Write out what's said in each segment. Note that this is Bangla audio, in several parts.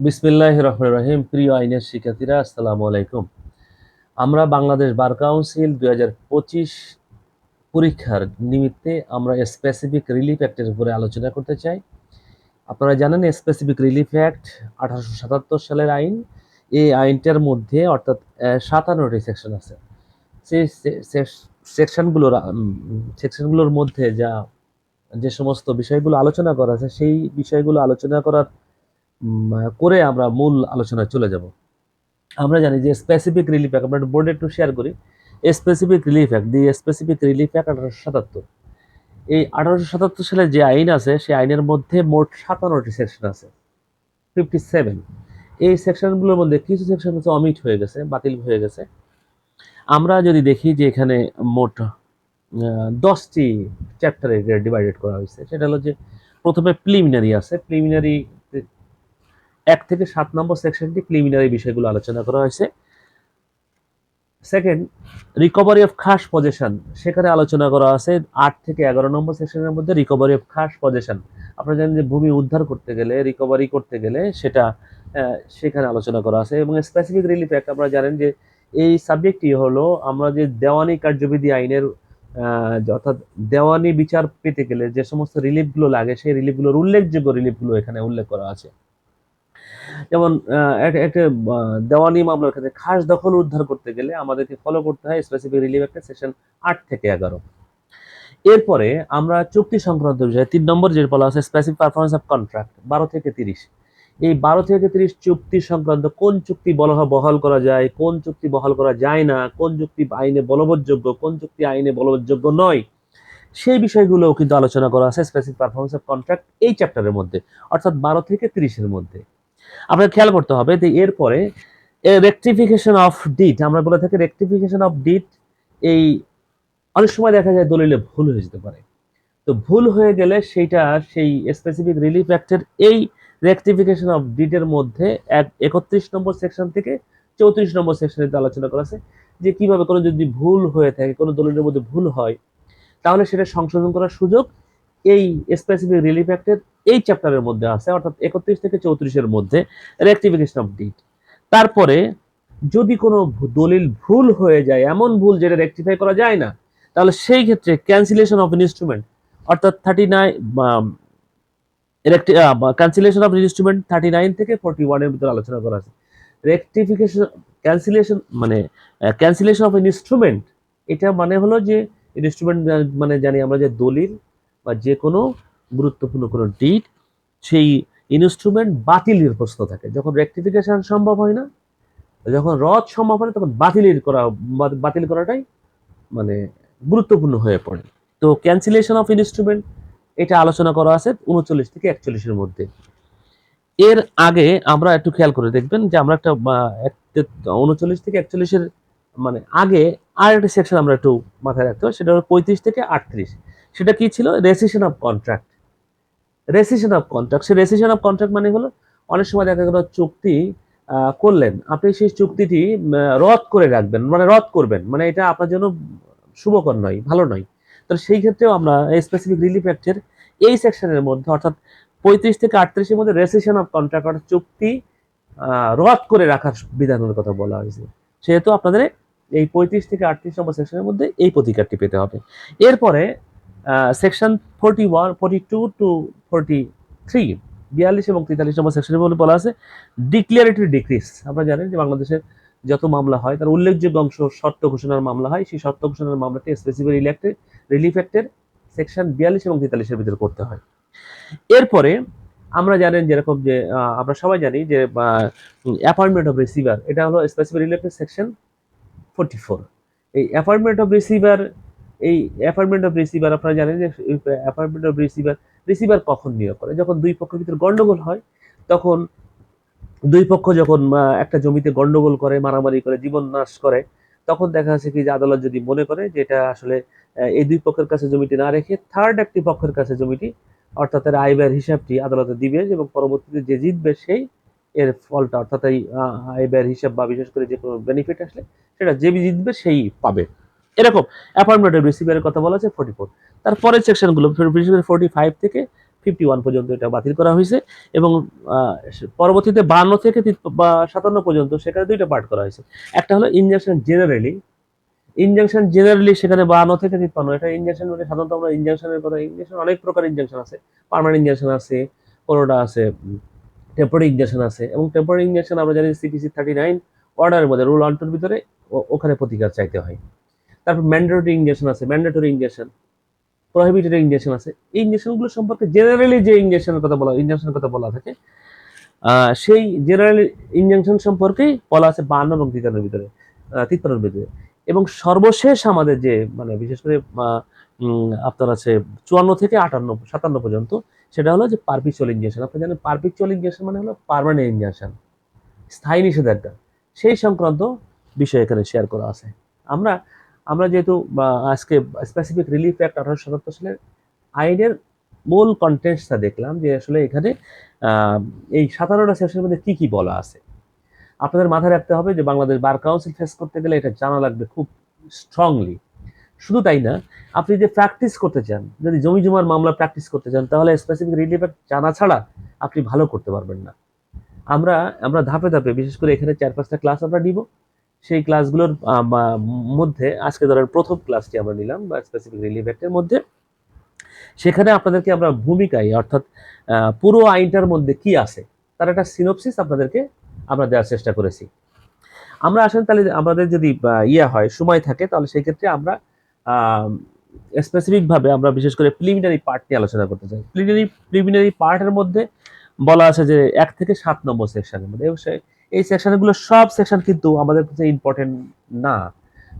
বিসমিল্লাহ রহমান রহিম। প্রিয় আইনের শিক্ষার্থীরা, আসসালামু আলাইকুম। আমরা বাংলাদেশ বার কাউন্সিল দুই হাজার পঁচিশ পরীক্ষার নিমিত্তে আমরা স্পেসিফিক রিলিফ অ্যাক্টের উপরে আলোচনা করতে চাই। আপনারা জানেন স্পেসিফিক রিলিফ অ্যাক্ট আঠারোশো সাতাত্তর সালের আইন। এই আইনটার মধ্যে অর্থাৎ সাতান্নটি সেকশন আছে। সেই সেকশনগুলোর সেকশনগুলোর মধ্যে যা, যে সমস্ত বিষয়গুলো আলোচনা করা আছে, সেই বিষয়গুলো আলোচনা করার করে আমরা মূল আলোচনায় চলে যাব। আমরা জানি যে স্পেসিফিক রিলিফ অ্যাক্ট আমরা বোর্ডে একটু শেয়ার করি। Specific relief act the specific relief act আঠারোশো সাতাত্তর। এই আঠারোশো সাতাত্তর সালে যে আইন আছে, সেই আইনের মধ্যে মোট সাতান্নটি সেকশন আছে। ফিফটি সেভেন এই সেকশনগুলোর মধ্যে কিছু সেকশন হচ্ছে অমিট হয়ে গেছে, বাতিল হয়ে গেছে। আমরা যদি দেখি যে এখানে মোট দশটি চ্যাপ্টারে ডিভাইডেড করা হয়েছে, সেটা হলো যে প্রথমে প্রিলিমিনারি আছে। প্রিলিমিনারি এক থেকে সাত নম্বর সেকশনটি প্রিলিমিনারি বিষয়গুলো আলোচনা করা হয়েছে। সেকেন্ড রিকভারি অফ খাস পজেশন সেখানে আলোচনা করা আছে। আট থেকে এগারো নম্বর সেকশনের মধ্যে রিকভারি অফ খাস পজেশন আপনারা জানেন যে ভূমি উদ্ধার করতে গেলে রিকভারি করতে গেলে সেটা সেখানে আলোচনা করা আছে। এবং স্পেসিফিক রিলিফ অ্যাক্ট আপনারা জানেন যে এই সাবজেক্টটি হলো আমরা যে দেওয়ানি কার্যবিধি আইনের অর্থাৎ দেওয়ানি বিচার পেতে গেলে যে সমস্ত রিলিফগুলো লাগে, সেই রিলিফগুলোর উল্লেখযোগ্য রিলিফগুলো এখানে উল্লেখ করা আছে। যেমন একটা দেওয়ানি মামলার ক্ষেত্রে খাস দখল উদ্ধার করতে গেলে আমাদেরকে ফলো করতে হয় স্পেসিফিক রিলিফ একটা সেকশন আট থেকে এগারো। এরপরে আমরা চুক্তি সংক্রান্ত বিষয়ে তিন নম্বর যে বলা আছে স্পেসিফিক পারফরমেন্স অফ কন্ট্রাক্ট বারো থেকে তিরিশ। এই বারো থেকে তিরিশ চুক্তি সংক্রান্ত কোন চুক্তি বহাল করা যায়, কোন চুক্তি বহাল করা যায় না, কোন চুক্তি আইনে বলবৎযোগ্য, কোন চুক্তি আইনে বলবৎযোগ্য নয়, সেই বিষয়গুলোও কিন্তু আলোচনা করা আছে স্পেসিফিক পারফরমেন্স অফ কন্ট্রাক্ট এই চ্যাপ্টারের মধ্যে, অর্থাৎ বারো থেকে তিরিশের মধ্যে। আপনাকে খেয়াল করতে হবে যে এরপরে রেকটিফিকেশন অফ ডিট আমরা বলে থাকি রেকটিফিকেশন অফ ডিট এই অনেক সময় দেখা যায় দলিলে ভুল হয়ে যেতে পারে। তো ভুল হয়ে গেলে সেইটা সেই স্পেসিফিক রিলিফ অ্যাক্টের এই রেকটিফিকেশন অফ ডিটের মধ্যে এক একত্রিশ নম্বর সেকশন থেকে চৌত্রিশ নম্বর সেকশনে আলোচনা করা আছে যে কীভাবে কোনো যদি ভুল হয়ে থাকে, কোনো দলিলের মধ্যে ভুল হয়, তাহলে সেটা সংশোধন করার সুযোগ এই স্পেসিফিক রিলিফ অ্যাক্টের এই চ্যাপ্টারের মধ্যে আছে, অর্থাৎ একত্রিশ থেকে চৌত্রিশের মধ্যে রেক্টিফিকেশন অফ ডিট তারপরে যদি কোনো দলিল ভুল হয়ে যায়, এমন ভুল যেটা রেক্টিফাই করা যায় না, তাহলে সেই ক্ষেত্রে ক্যান্সেলেশন অফ ইনস্ট্রুমেন্ট অর্থাৎ thirty nine cancellation of instrument thirty nine থেকে ফোর্টি ওয়ানের ভিতরে আলোচনা করা আছে। রেক্টিফিকেশন ক্যান্সেলেশন মানে ক্যান্সেলেশন অফ ইনস্ট্রুমেন্ট এটা মানে হলো যে ইনস্ট্রুমেন্ট মানে জানি আমরা যে দলিল বা যে কোনো গুরুত্বপূর্ণ কোনো ডিট সেই ইনস্ট্রুমেন্ট বাতিলের প্রশ্ন থাকে। যখন রেকটিফিকেশন সম্ভব হয় না, যখন রদ সম্ভব হয় তখন বাতিলের করা বাতিল করাটাই মানে গুরুত্বপূর্ণ হয়ে পড়ে। তো ক্যান্সেলেশন অফ ইনস্ট্রুমেন্ট এটা আলোচনা করা আছে উনচল্লিশ থেকে একচল্লিশের মধ্যে। এর আগে আমরা একটু খেয়াল করে দেখবেন যে আমরা একটা উনচল্লিশ থেকে একচল্লিশের মানে আগে আর একটা সেকশন আমরা একটু মাথায় রাখতে হবে, সেটা হলো পঁয়ত্রিশ থেকে আটত্রিশ। সেটা কি ছিল? Rescission of contract rescission of contract say rescission of contract মানে হলো, অনেক সময় দেখা গেল চুক্তি করলেন। আপনি সেই চুক্তিটি রদ করে রাখবেন মানে রদ করবেন। মানে এটা আপনার জন্য শুভকর নয়, ভালো নয়। তো সেই ক্ষেত্রেও আমরা স্পেসিফিক রিলিফ অ্যাক্টের এই সেকশনের মধ্যে, অর্থাৎ পঁয়ত্রিশ থেকে আটত্রিশের মধ্যে রেসিশন অফ কন্ট্রাক্ট অর্থাৎ চুক্তি রদ করে রাখার বিধানের কথা বলা হয়েছে। সেহেতু আপনাদের এই পঁয়ত্রিশ থেকে আটত্রিশ নম্বর সেকশনের মধ্যে এই প্রতিকারটি পেতে হবে। এরপরে section forty one forty two two forty three বিয়াল্লিশ এবং তেতাল্লিশ নম্বর সেকশনের মধ্যে বলা আছে ডিক্লিয়ারেটরি ডিক্রিস আপনারা জানেন যে বাংলাদেশের যত মামলা হয়, তার উল্লেখযোগ্য অংশ শর্ত ঘোষণার মামলা হয়। সেই শর্ত ঘোষণার মামলাটি স্পেসিফিক রিলেক্টেড রিলিফ অ্যাক্টের সেকশন বিয়াল্লিশ এবং তেতাল্লিশের ভিতরে করতে হয়। এরপরে আমরা জানেন যেরকম যে আমরা সবাই জানি যে অ্যাপয়েন্টমেন্ট অফ রিসিভার এটা হলো specific related section forty four এই অ্যাপয়েন্টমেন্ট অফ রিসিভার এই অ্যাপয়েন্টমেন্ট অফ রিসিভার আপনারা জানেন যে অ্যাপয়েন্টমেন্ট অফ রিসিভার রিসিভার কখন নিয়োগ করে? যখন দুই পক্ষের ভিতরে গন্ডগোল হয়, তখন দুই পক্ষ যখন একটা জমিতে গন্ডগোল করে, মারামারি করে, জীবন নাশ করে, তখন দেখা যাচ্ছে কি যে আদালত যদি মনে করে যে এটা আসলে এই দুই পক্ষের কাছে জমিটি না রেখে থার্ড একটি পক্ষের কাছে জমিটি, অর্থাৎ এর আয় ব্যয়ের হিসাবটি আদালতে দিবে এবং পরবর্তীতে যে জিতবে সেই এর ফলটা, অর্থাৎ এই আয় ব্যয়ের হিসাব বা বিশেষ করে যে কোনো বেনিফিট আসলে, সেটা যে জিতবে সেই পাবে। এরকম অ্যাপয়েন্টমেন্ট রিসিভারের কথা বলা আছে ফোর্টি ফোর তারপরের সেকশনগুলো ফোর্টি ফাইভ থেকে ফিফটি ওয়ান পর্যন্ত এটা বাতিল করা হয়েছে এবং পরবর্তীতে বান্ন থেকে সাতান্ন পর্যন্ত সেখানে দুইটা পার্ট করা হয়েছে। একটা হলো ইনজাংশন জেনারেলি ইনজাংশন জেনারেলি সেখানে বান্ন থেকে তিপ্পান্ন, এটা ইনজাংশন মানে সাধারণত আমরা ইনজাংশনের কথা ইনজাংশন অনেক প্রকার ইনজাংশন আছে। পার্মানেন্ট ইনজাংশন আছে কোনোটা আছে টেম্পোরারি ইনজাংশন আছে এবং টেম্পোরারি ইনজাংশন আমরা জানি সিপিসি থার্টি নাইন অর্ডারের মধ্যে রুল অন্টুর ভিতরে ওখানে প্রতিকার চাইতে হয়। তারপর ম্যান্ডেটরি ইনজেকশন আছে ম্যান্ডেটরি ইনজেকশন প্রহিবিটেড ইনজেকশন আছে। এই ইনজেকশনগুলো সম্পর্কে জেনারেলি যে ইনজেকশনের কথা বলা ইনজেকশনের কথা বলা থাকে সেই জেনারেল ইনজেকশন সম্পর্কেই বলা আছে বান্ন এবং তিতানের ভিতরে আহ, ভিতরে। এবং সর্বশেষ আমাদের যে মানে বিশেষ করে আপনার আছে চুয়ান্ন থেকে আটান্ন সাতান্ন পর্যন্ত সেটা হলো যে পারপিচুয়াল ইঞ্জেকশন আপনি জানেন পারপিচুয়াল ইনজেকশন মানে হলো পার্মানেন্ট ইঞ্জেকশন স্থায়ী নিষেধাজ্ঞা। সেই সংক্রান্ত বিষয় এখানে শেয়ার করা আছে। আমরা আমরা যেহেতু আজকে স্পেসিফিক রিলিফ অ্যাক্ট আঠারোশো সাতাত্তর সালের আইনের মূল কন্টেন্টসটা দেখলাম যে আসলে এখানে এই সাতান্নটা সেকশনের মধ্যে কী কী বলা আছে। আপনাদের মাথায় রাখতে হবে যে বাংলাদেশ বার কাউন্সিল ফেস করতে গেলে এটা জানা লাগবে খুব স্ট্রংলি শুধু তাই না, আপনি যে প্র্যাকটিস করতে চান, যদি জমি জমার মামলা প্র্যাকটিস করতে চান, তাহলে স্পেসিফিক রিলিফ অ্যাক্ট জানা ছাড়া আপনি ভালো করতে পারবেন না। আমরা আমরা ধাপে ধাপে, বিশেষ করে এখানে চার পাঁচটা ক্লাস আমরা নিব। সেই ক্লাসগুলোর মধ্যে আজকে ধরেন প্রথম ক্লাসটি আমরা নিলাম, বা স্পেসিফিক রিলিফ অ্যাক্টের মধ্যে। সেখানে আপনাদেরকে আমরা ভূমিকায়, অর্থাৎ পুরো আইনটার মধ্যে কি আছে, তার একটা সিনোপসিস আপনাদেরকে আমরা দেওয়ার চেষ্টা করেছি। আমরা আসলে তাহলে, আমাদের যদি ইয়ে হয়, সময় থাকে, তাহলে সেই ক্ষেত্রে আমরা স্পেসিফিক ভাবে আমরা বিশেষ করে প্রিলিমিনারি পার্ট নিয়ে আলোচনা করতে চাই। প্রিলিমিনারি প্রিলিমিনারি পার্টের মধ্যে বলা আছে যে এক থেকে সাত নম্বর সেকশনের মধ্যে। বিষয়ে এই সেকশনগুলো সব সেকশন কিন্তু আমাদের কাছে ইম্পর্টেন্ট না।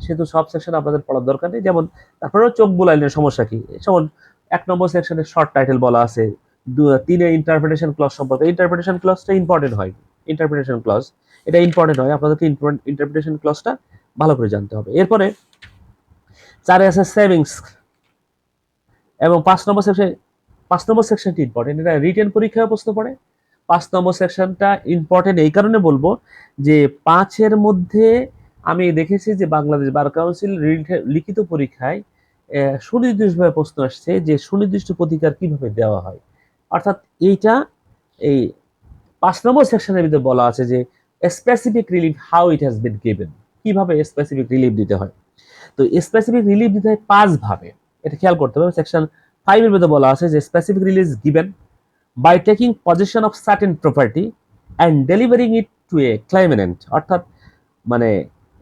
সেহেতু সব সেকশন আপনাদের পড়ার দরকার নেই। যেমন তারপরেও চোখ বোলাইলের সমস্যা কি? যেমন এক নম্বর সেকশনে শর্ট টাইটেল বলা আছে। দু- তিনে ইন্টারপ্রিটেশন ক্লস সম্পর্কে। ইন্টারপ্রিটেশন ক্লসটা ইম্পর্টেন্ট হয়। ইন্টারপ্রিটেশন ক্লস এটা ইম্পর্টেন্ট হয়। আপনাদেরকে ইন্টারপ্রিটেশন ক্লসটা ভালো করে জানতে হবে। এরপরে চারে আছে সেভিংস এবং পাঁচ নম্বর সেকশন পাঁচ নম্বর সেকশনটি ইম্পর্টেন্ট এটা রিটেন পরীক্ষায় প্রশ্ন পড়ে। পাঁচ নম্বর সেকশনটা ইম্পর্টেন্ট এই কারণে বলব যে পাঁচের মধ্যে আমি দেখেছি যে বাংলাদেশ বার কাউন্সিল লিখিত পরীক্ষায় সুনির্দিষ্টভাবে প্রশ্ন আসছে যে সুনির্দিষ্ট প্রতিকার কীভাবে দেওয়া হয়। অর্থাৎ এইটা এই পাঁচ নম্বর সেকশনের ভিতরে বলা আছে যে specific relief how it has been given কীভাবে স্পেসিফিক রিলিফ দিতে হয়? তো স্পেসিফিক রিলিফ দিতে হয় পাঁচ ভাবে। এটা খেয়াল করতে হবে। সেকশন ফাইভের মধ্যে বলা আছে যে specific relief given by taking possession of certain property and delivering it to a claimant অর্থাৎ মানে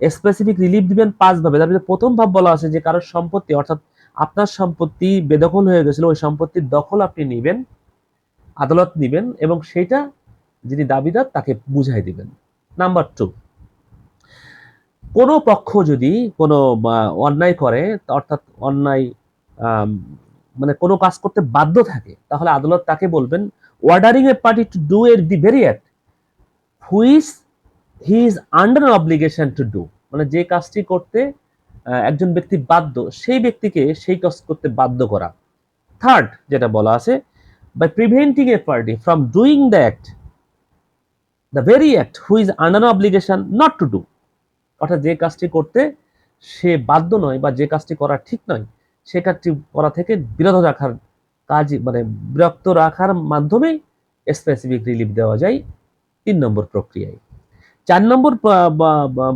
স্পেসিফিক রিলিফ দিবেন পাঁচ ভাবে। তার প্রথম ভাব বলা আছে যে, কারোর সম্পত্তি, অর্থাৎ আপনার সম্পত্তি বেদখল হয়ে গেছিল, ওই সম্পত্তির দখল আপনি নেবেন, আদালত নেবেন, এবং সেটা যিনি দাবিদার তাকে বুঝাই দিবেন। নাম্বার টু কোনো পক্ষ যদি কোনো অন্যায় করে, অর্থাৎ অন্যায় মানে কোনো কাজ করতে বাধ্য থাকে, তাহলে আদালত তাকে বলবেন ordering a party to do এর the very act which he is under obligation to do মানে যে কাজটি করতে একজন ব্যক্তি বাধ্য, সেই ব্যক্তিকে সেই কাজ করতে বাধ্য করা। থার্ড যেটা বলা আছে by preventing a party from doing the act the very act which under obligation not to do অর্থাৎ যে কাজটি করতে সে বাধ্য নয় বা যে কাজটি করা ঠিক নয় সে কাজটি করা থেকে বিরত রাখার কাজ মানে বিরক্ত রাখার মাধ্যমে স্পেসিফিক রিলিফ দেওয়া যায় তিন নম্বর প্রক্রিয়ায়। চার নম্বর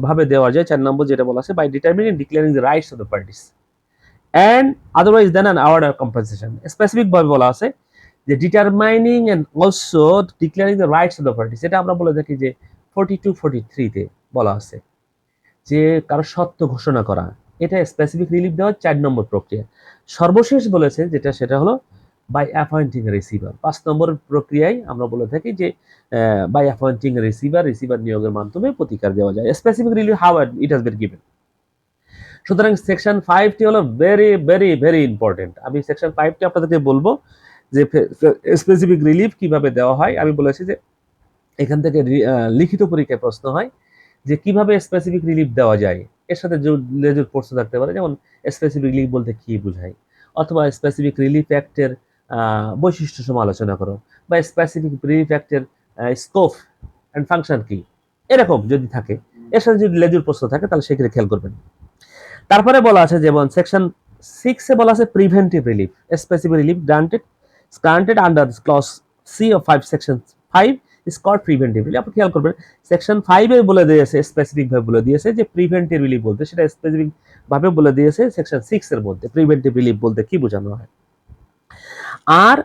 ভাবে দেওয়া যায়, চার নম্বর যেটা বলা আছে by determining declaring the rights of the parties and otherwise than an award or compensation specific ভাবে বলা আছে যে determining and also declaring the rights of the parties এটা আমরা বলে থাকি যে ফোর্টি টু ফোর্টি থ্রিতে বলা আছে যে কারও সত্য ঘোষণা করা এটা স্পেসিফিক রিলিফ দেওয়ার চার নম্বর প্রক্রিয়া। সর্বশেষ বলেছে যেটা, সেটা হলো বাই অ্যাপয়েন্টিং রিসিভার পাঁচ নম্বর প্রক্রিয়ায় আমরা বলে থাকি যে বাই অ্যাপয়েন্টিং রিসিভার রিসিভার নিয়োগের মাধ্যমে প্রতিকার দেওয়া যায়। Specific relief how it has been given সুতরাং সেকশন ফাইভটি হলো ভেরি ভেরি ভেরি ইম্পর্টেন্ট আমি সেকশন ফাইভটি আপনাদেরকে বলব যে স্পেসিফিক রিলিফ কীভাবে দেওয়া হয়। আমি বলেছি যে, এখান থেকে লিখিত পরীক্ষায় প্রশ্ন হয় যে, কীভাবে স্পেসিফিক রিলিফ দেওয়া যায়। এর সাথে লেজুর প্রশ্ন থাকতে পারে, যেমন স্পেসিফিক রিলিফ বলতে কি বোঝায়? অথবা স্পেসিফিক রিলিফ অ্যাক্টের বৈশিষ্ট্য সমালোচনা করো, বা স্পেসিফিক রিলিফ অ্যাক্টের স্কোপ অ্যান্ড ফাংশন কি? এরকম যদি থাকে, এর সাথে যদি লেজুর প্রশ্ন থাকে, তাহলে সেক্ষেত্রে খেয়াল করবেন। তারপরে বলা আছে যেমন সেকশন সিক্সে বলা আছে preventive relief specific relief granted granted under clause C of 5 section 5 preventive relief আপনি খেয়াল করবেন সেকশন 5 এ বলে দিয়েছে স্পেসিফিক ভাবে বলে দিয়েছে যে প্রিভেন্টিভ রিলিফ বলতে, সেটা স্পেসিফিক ভাবে বলে দিয়েছে সেকশন 6 এর মধ্যে। প্রিভেন্টিভ রিলিফ বলতে কি বোঝানো হয়? আর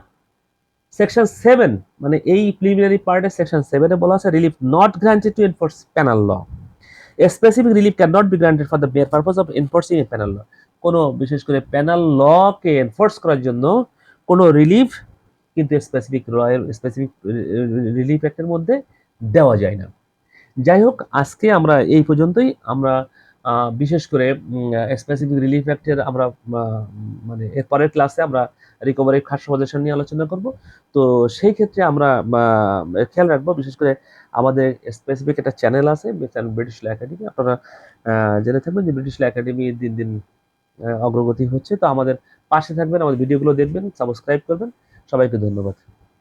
সেকশন সেভেন মানে এই প্রিলিমিনারি পার্টের সেকশন 7 এ বলা আছে relief not granted to enforce penal law specific relief can not be granted for the mere purpose of enforcing a penal law. কোনো, বিশেষ করে পেনাল লকে এনফোর্স করার জন্য কোনো রিলিফ কিন্তু স্পেসিফিক রয়ের স্পেসিফিক রিলিফ অ্যাক্টের মধ্যে দেওয়া যায় না। যাই হোক আজকে আমরা এই পর্যন্তই। আমরা বিশেষ করে স্পেসিফিক রিলিফ অ্যাক্টের আমরা মানে এর পরের ক্লাসে আমরা রিকভারি খাস সাজেশন নিয়ে আলোচনা করব। তো সেই ক্ষেত্রে আমরা খেয়াল রাখব, বিশেষ করে আমাদের স্পেসিফিক একটা চ্যানেল আছে ব্রিটিশ ল একাডেমি আপনারা জেনে থাকবেন যে ব্রিটিশ একাডেমি দিন দিন অগ্রগতি হচ্ছে। তো আমাদের পাশে থাকবেন, আমাদের ভিডিওগুলো দেখবেন সাবস্ক্রাইব করবেন। সবাইকে ধন্যবাদ।